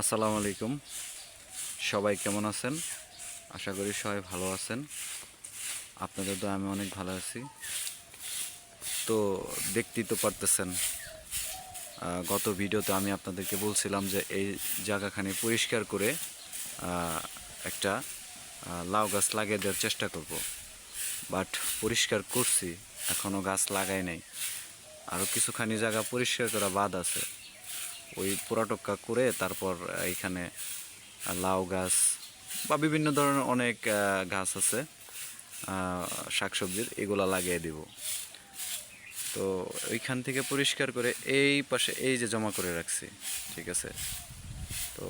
আসসালামু আলাইকুম। সবাই কেমন আছেন? আশা করি সবাই ভালো আছেন। আপনাদের তো আমি অনেক ভালো আছি। তো দেখতেই তো পারতেছেন গত ভিডিওতে আমি আপনাদেরকে বলছিলাম যে এই জায়গাখানি পরিষ্কার করে একটা লাউ গাছ লাগিয়ে দেওয়ার চেষ্টা করব। বাট পরিষ্কার করছি এখনও গাছ লাগাই নাই। আরও কিছুখানি জায়গা পরিষ্কার করা বাদ আছে। ওই পোড়াটক্কা করে তারপর এইখানে লাউ গাছ বা বিভিন্ন ধরনের অনেক গাছ আছে শাকসবজির, এগুলা লাগিয়ে দিব। তো ওইখান থেকে পরিষ্কার করে এই পাশে, এই যে জমা করে রাখছি, ঠিক আছে? তো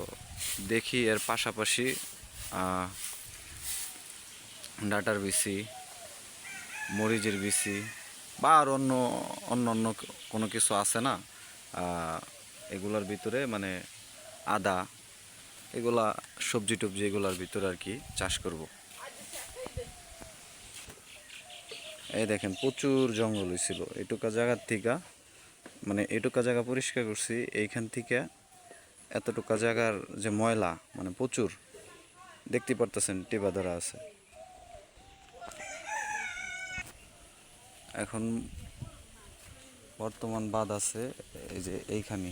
দেখি এর পাশাপাশি ডাটার বিচি, মরিচের বিচি বা আর অন্য অন্য অন্য কোনো কিছু আছে না? এগুলার ভিতরে মানে আদা, এগুলা সবজি টবজি এগুলার ভিতরে আর কি চাষ করব। এই দেখেন, প্রচুর জঙ্গল হয়েছিল এটুকা জায়গার থেকে মানে এটুকা জায়গা পরিষ্কার করছি, এইখান থেকে এতটুকা জায়গার যে ময়লা মানে প্রচুর। দেখতে পারতেছেন, টিপা ধরা আছে। এখন বর্তমান বাদ আছে, এই যে এইখানে।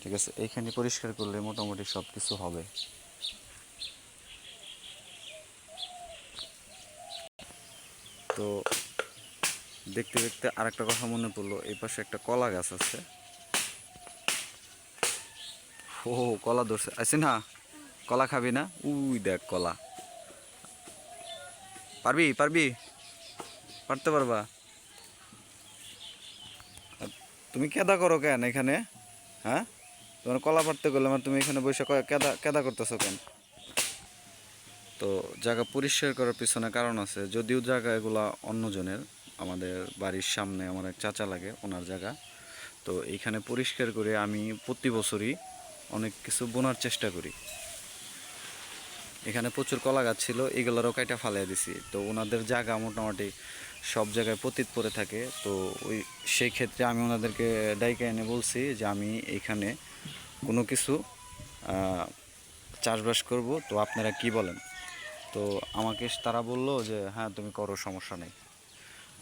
ঠিক আছে? এইখানে পরিষ্কার করলে মোটামুটি সব কিছু হবে। তো দেখতে দেখতে আরেকটা কথা মনে পড়ল, এই পাশে একটা কলা গাছ আছে। ও, কলা ধরছে। আছে না? কলা খাবি না? উই দেখ কলা। পারবি? পারবি? পারতে পারবা? তুমি কেদা করো কেন এখানে? হ্যাঁ? তোমার কলা পারতে গেলে আমার তুমি এখানে বসে কেদা কেদা করতেছো কেন? তো জায়গা পরিষ্কার করার পিছনে কারণ আছে, যদিও জায়গা এগুলা অন্যজনের, আমাদের বাড়ির সামনে আমার এক চাচা লাগে, ওনার জায়গা। তো এইখানে পরিষ্কার করে আমি প্রতি বছরই অনেক কিছু বোনার চেষ্টা করি। এখানে প্রচুর কলা গাছ ছিল, এগুলোরও কাইটা ফালিয়ে দিছি। তো ওনাদের জায়গা মোটামুটি সব জায়গায় পতিত পড়ে থাকে। তো ওই সেই ক্ষেত্রে আমি ওনাদেরকে ডাইকে এনে বলছি যে আমি এখানে কোনো কিছু চাষবাস করব, তো আপনারা কি বলেন? তো আমাকে তারা বলল যে হ্যাঁ তুমি করো, সমস্যা নেই।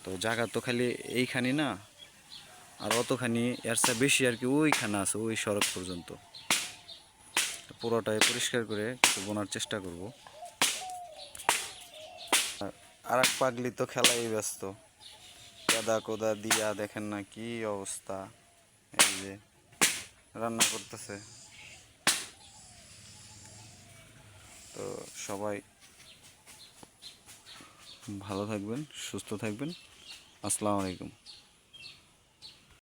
তো জায়গা তো খালি এইখানি না, আর অতখানি, এর চেয়ে বেশি আর কি ওইখানে আছে, ওই সড়ক পর্যন্ত। পুরোটাই পরিষ্কার করে বোনার চেষ্টা করব। আর এক পাগলি তো খেলাই ব্যস্ত। কাদা কোদা দিয়া দেখেন না কি অবস্থা, এই যে। রান্না করতেছে। তো সবাই ভালো থাকবেন সুস্থ থাকবেন। আসসালামু আলাইকুম।